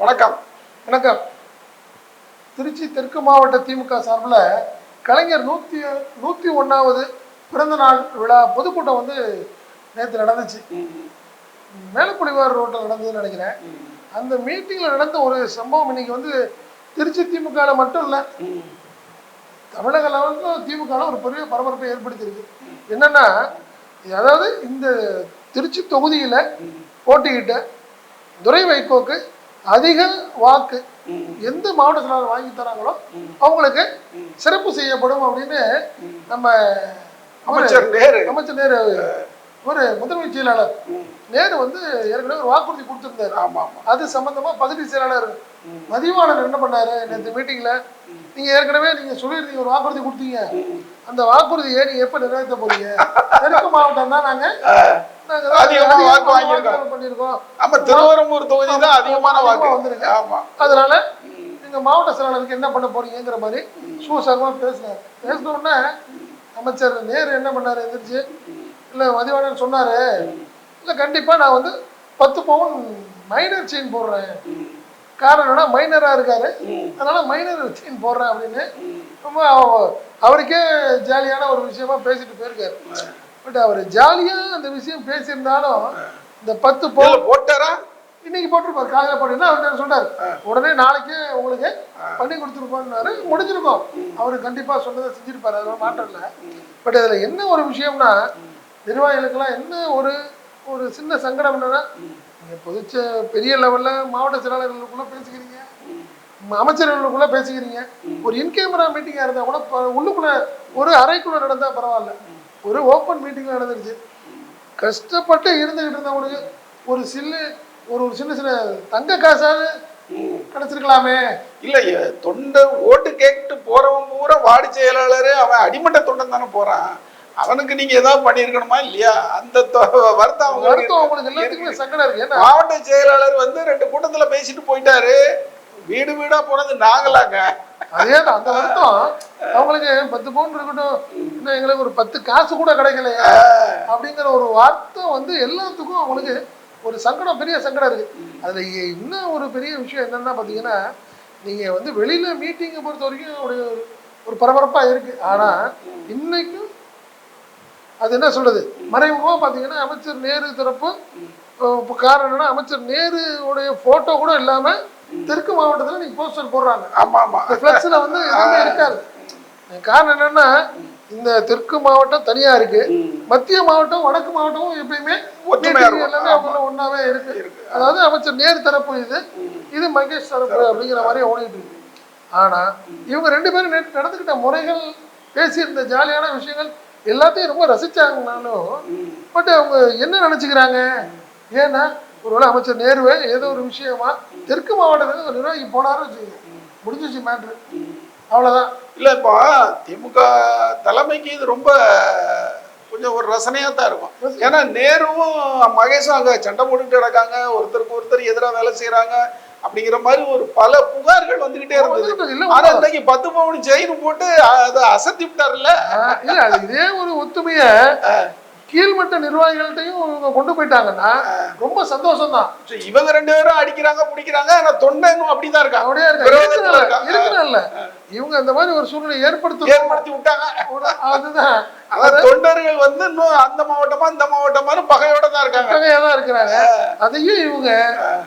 வணக்கம். வணக்கம். திருச்சி தெற்கு மாவட்ட திமுக சார்பில் கலைஞர் நூற்றி நூற்றி ஒன்றாவது பிறந்தநாள் விழா பொதுக்கூட்டம் வந்து நேற்று நடந்துச்சு. மேலப்புலிவார் ரோட்டில் நடந்ததுன்னு நினைக்கிறேன். அந்த மீட்டிங்கில் நடந்த ஒரு சம்பவம் இன்னைக்கு வந்து திருச்சி திமுகவில் மட்டும் இல்லை தமிழக லெவலுக்கும் திமுகவில் ஒரு பெரிய பரபரப்பை ஏற்படுத்தியிருக்கு. என்னன்னா அதாவது இந்த திருச்சி தொகுதியில் போட்டிக்கிட்ட துரை வைகோக்கு அதிக வாக்கு எந்த மாவட்ட செயலாளர் வாங்கி தராங்களோ அவங்களுக்கு சிறப்பு செய்யப்படும் அப்படின்னு நம்ம அமைச்சர் நேரு. அமைச்சர் நேரு ஒரு முதன்மை செயலாளர். நேரு வந்து ஏற்கனவே ஒரு வாக்குறுதி கொடுத்திருந்தாரு. ஆமா ஆமா அது சம்பந்தமா பகுதி செயலாளர் மதிவாளன் என்ன பண்ணாரு? நேற்று மீட்டிங்ல நீங்க ஏற்கனவே நீங்க சொல்லியிருந்தீங்க ஒரு வாக்குறுதி கொடுத்தீங்க. அந்த வாக்குறுதியை நீங்க எப்ப நிறைவேற்ற போறீங்க? தெற்கு மாவட்டம் தான் நாங்க. அதிகமா வாக்கு வாங்கியிருக்கோம். பண்ணியிருக்கோம். ஆமா திருவரம்பூர் தொகுதி தான் அதிகமான வாக்கு. வந்திருக்கு. ஆமா. அதனால நீங்க மாவட்ட செயலாளருக்கு என்ன பண்ண போறீங்கிற மாதிரி சூசகமா பேசினார். பேசின உடனே அமைச்சர் நேரு என்ன பண்ணாரு எந்திரிச்சு? இல்ல மதிவாணன் சொன்னாரு. இல்ல கண்டிப்பா நான் வந்து பத்து பவுன் மைனர் செயின் போடுறேன். காரணம் என்னன்னா மைனரா இருக்காரு. அதனால மைனர் செயின் போடுறேன் அப்படின்னு. ரொம்ப அவ- அவருக்கே ஜாலியான ஒரு விஷயமா பேசிட்டு போயிருக்காரு. பட் அவர் ஜாலியா அந்த விஷயம் பேசியிருந்தாலும் இந்த பத்து இதுல போட்டாரா? இன்னைக்கு போட்டிருப்பாரு. காலையில போட்டீங்கன்னா அவர் சொல்றாரு. உடனே நாளைக்கே உங்களுக்கு பண்ணி கொடுத்துருப்போம்னாரு. முடிஞ்சிருக்கோம். அவரு கண்டிப்பா சொன்னதை செஞ்சிருப்பாரு. அதெல்லாம் மாற்றம் இல்லை. பட் அதுல என்ன ஒரு விஷயம்னா நிர்வாகிகளுக்கெல்லாம் என்ன ஒரு ஒரு சின்ன சங்கடம் என்னன்னா நீங்கள் பொதுச்ச பெரிய லெவலில் மாவட்ட செயலாளர்களுக்குள்ளே பேசிக்கிறீங்க. அமைச்சர்களுக்குள்ளே பேசிக்கிறீங்க. ஒரு இன்கேமரா மீட்டிங்காக இருந்தால் கூட உள்ளுக்குள்ளே ஒரு அறைக்குள்ள நடந்தால் பரவாயில்ல. ஒரு ஓப்பன் மீட்டிங்காக நடந்துருச்சு. கஷ்டப்பட்டு இருந்துகிட்டு இருந்தவங்களுக்கு ஒரு சில்லு ஒரு ஒரு சின்ன சின்ன தங்க காசாவது கிடைச்சிருக்கலாமே. இல்ல தொண்டை ஓட்டு கேட்டு போறவன் பூரா வார்டு செயலாளரு அவன் அடிமட்ட தொண்டன் தானே போறான். அவனுக்கு நீங்க ஏதாவது பண்ணியிருக்கணுமா இல்லையா? அந்த வருத்தம் அவங்களுக்கு மாவட்ட செயலாளர் வந்து ரெண்டு கூட்டத்துல பேசிட்டு போயிட்டாரு. வீடு வீடா போனது நாங்களாங்க. அதே அந்த வருத்தம். அவங்களுக்கு பத்து பவுன் இருக்கட்டும் இன்னும் எங்களுக்கு ஒரு பத்து காசு கூட கிடைக்கலையா? அப்படிங்கிற ஒரு வார்த்தை வந்து எல்லாத்துக்கும் அவங்களுக்கு ஒரு சங்கடம் பெரிய சங்கடம் இருக்கு. அதுல இன்னும் ஒரு பெரிய விஷயம் என்னன்னா பாத்தீங்கன்னா நீங்க வந்து வெளியில மீட்டிங்கை பொறுத்த வரைக்கும் ஒரு ஒரு பரபரப்பா இருக்கு. ஆனா இன்னைக்கும் அது என்ன சொல்றது? மறைமுகமா பாத்தீங்கன்னா அமைச்சர் நேரு தரப்பு இப்ப காரணம் என்னன்னா அமைச்சர் நேரு உடைய போட்டோ கூட இல்லாம தெற்கு மாவட்டத்துல நீங்க போஸ்டர் போடுறாங்க. ஆமா ஆமா. ஃப்ளெக்ஸில் வந்து எதுவுமே இருக்காது. காரணம் என்னன்னா இந்த தெற்கு மாவட்டம் தனியா இருக்கு. மத்திய மாவட்டம் வடக்கு மாவட்டமும் எப்பயுமே. எல்லாமே அவங்கள ஒன்னாவே இருக்கு. அதாவது அமைச்சர் நேரு தரப்பு இது இது மகேஷ் தரப்பு அப்படிங்கிற மாதிரி ஓடிட்டு இருக்கு. ஆனா இவங்க ரெண்டு பேரும் நேற்று நடந்துக்கிட்ட முறைகள் பேசியிருந்த ஜாலியான விஷயங்கள் எல்லாத்தையும் ரொம்ப ரசிச்சாங்கனாலும் பட் அவங்க என்ன நினைச்சுக்கிறாங்க? ஏன்னா ஒருவேளை அமைச்சர் நேருவே ஏதோ ஒரு விஷயமா தெற்கு மாவட்டத்துக்கு ஒரு நிர்வாகி போனாருன்னு வச்சுக்கோங்க. முடிஞ்சிச்சு மேட்ரு அவ்வளவுதான். இல்ல இப்போ திமுக தலைமைக்கு இது ரொம்ப கொஞ்சம் ஒரு ரசனையா தான் இருக்கும். ஏன்னா நேருவும் மகேஷும் அங்க சண்டை போட்டுக்கிட்டு கிடக்காங்க. ஒருத்தருக்கு ஒருத்தர் எதிராக வேலை செய்யறாங்க அப்படிங்கிற மாதிரி ஒரு பல புகார்கள் வந்துகிட்டே இருந்தது. ஆனா இன்னைக்கு பத்து பவுன் செயின் போட்டு அதை அசத்தி விட்டார்ல. இல்ல இதே ஒரு ஒத்துமைய கீழ்மட்ட நிர்வாகிகள்ட்டையும் இவங்க கொண்டு போயிட்டாங்கன்னா ரொம்ப சந்தோஷம் தான் இவங்க ரெண்டு பேரும் அடிக்கிறாங்க பிடிக்கிறாங்க ஆனா தொண்டனும் அப்படிதான் இருக்காங்க. அப்படியே இருக்காங்க. இருக்கணும்ல இவங்க அந்த மாதிரி ஒரு சூழ்நிலை ஏற்படுத்த ஏற்படுத்தி விட்டாங்க. அதுதான். அதான் தொண்டர்கள் வந்து இன்னும் அந்த மாவட்டமா இந்த மாவட்டமா பகையோட வகையா தான் இருக்கிறாங்க. அதையும் இவங்க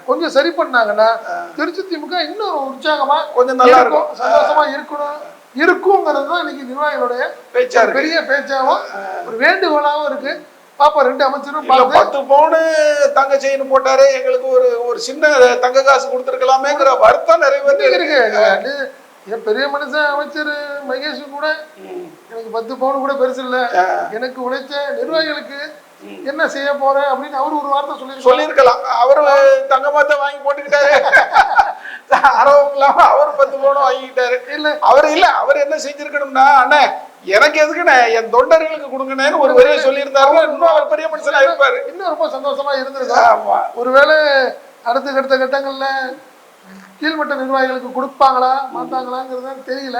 கொஞ்சம் சரி பண்ணாங்கன்னா திருச்சி திமுக இன்னும் உற்சாகமா கொஞ்சம் நல்லா இருக்கும். சந்தோஷமா இருக்கணும். இருக்குங்கிறது தான் இன்னைக்கு நிர்வாகிகளுடைய பேச்சா பெரிய பேச்சாவும் ஒரு வேண்டுகோளாவும் இருக்கு. பாப்பா ரெண்டு அமைச்சரும் பத்து பவுனு தங்க செயின் போட்டாரு. எங்களுக்கு ஒரு ஒரு சின்ன தங்க காசு கொடுத்துருக்கலாமேங்கிற வருத்தம் நிறைய பேருக்கு இருக்கு என் பெரிய மனுஷன் அமைச்சர் மகேஷ் கூட எனக்கு பத்து பவுன் கூட பெருசு இல்ல. எனக்கு உழைச்ச நிர்வாகிகளுக்கு என்ன செய்ய போறேன் அப்படின்னு அவரு ஒரு வார்த்தை சொல்லி சொல்லியிருக்கலாம். அவரு தங்கமாத்த வாங்கி போட்டுக்கிட்டாரு. ஆர்வம் இல்லாம அவர் பத்து பவுனும் வாங்கிக்கிட்டாரு. இல்ல. அவர் இல்ல அவர் என்ன செஞ்சிருக்கணும்னா அண்ணே எனக்கு எதுக்குண்ணே என் தொண்டர்களுக்கு கொடுங்கண்ணேன்னு ஒரு வரியை சொல்லியிருந்தாருன்னா இன்னும் அவர் பெரிய மனுஷனா இருப்பாரு. இன்னும் ரொம்ப சந்தோஷமா இருந்திருக்கும் ஆமா. ஒருவேளை அடுத்த அடுத்த கட்டங்கள்ல கீழ்மட்ட நிர்வாகிகளுக்கு கொடுப்பாங்களா மாட்டாங்களாங்கிறது தெரியல.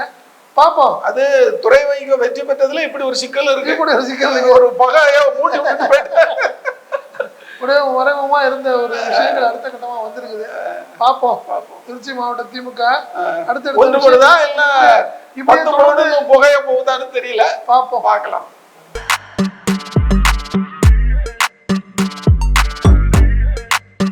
பாப்போம். அது துறை வைக வெற்றி பெற்றதுல இப்படி ஒரு சிக்கல் இருக்கு. கூட ரசிக்கல நீங்க ஒரு பகைய மறைமுகமா இருந்த ஒரு விஷயங்கள் அடுத்த கட்டமா வந்திருக்குது. பாப்போம் திருச்சி மாவட்ட திமுக. அடுத்தடுத்த ஒன்று போடுதா இல்ல புகைய போகுதான்னு தெரியல. பார்ப்போம். பார்க்கலாம்.